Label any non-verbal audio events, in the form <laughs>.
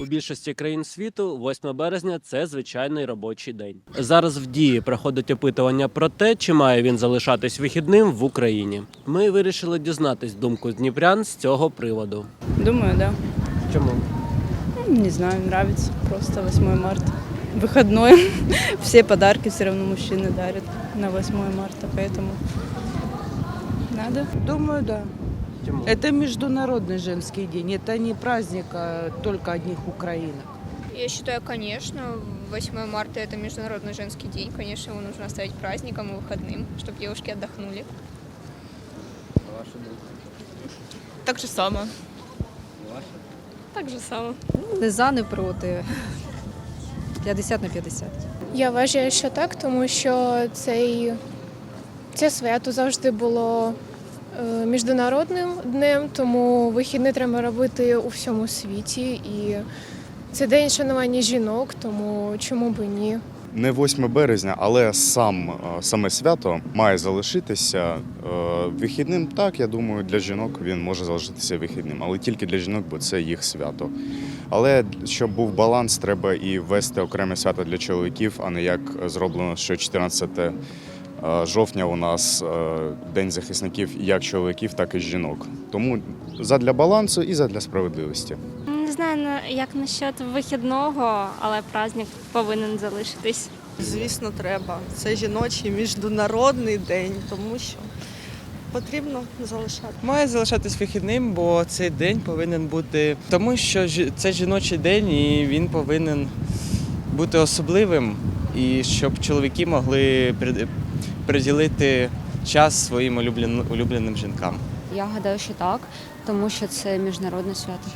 У більшості країн світу 8 березня це звичайний робочий день. Зараз в дії проходить опитування про те, чи має він залишатись вихідним в Україні. Ми вирішили дізнатись думку дніпрян з цього приводу. Думаю, да. Чому? Ну, Не знаю, нравится. Просто 8 марта. Выходной. <laughs> Все подарки все равно мужчины дарят на 8 марта, поэтому надо. Думаю, да. Чому? Это международный женский день. Это не праздник а, только одних украинок. Я считаю, конечно, 8 марта это Международный женский день. Конечно, его нужно оставить праздником и выходным, чтобы девушки отдохнули. Так же само. Так же само. Не за, не проти. 50 на 50. Я вважаю, що так, тому що цей, це свято завжди було е, міжнародним днем, тому вихідний треба робити у всьому світі. І це день шанування жінок, тому чому би ні? Не 8 березня, але сам, е, саме свято має залишитися е, вихідним. Так, я думаю, для жінок він може залишитися вихідним, але тільки для жінок, бо це їх свято. Але щоб був баланс, треба і ввести окреме свято для чоловіків, а не як зроблено, що 14 е, жовтня у нас е, День захисників як чоловіків, так і жінок. Тому задля балансу і задля справедливості. Не знаю, на- як насчет вихідного, але праздник повинен залишитись. Звісно, треба. Це жіночий міжнародний день, тому що потрібно залишати. Має залишатись вихідним, бо цей день повинен бути, тому що це жіночий день і він повинен бути особливим, і щоб чоловіки могли приділити час своїм улюблен- улюбленим жінкам. Я гадаю, що так, тому що це міжнародне свято.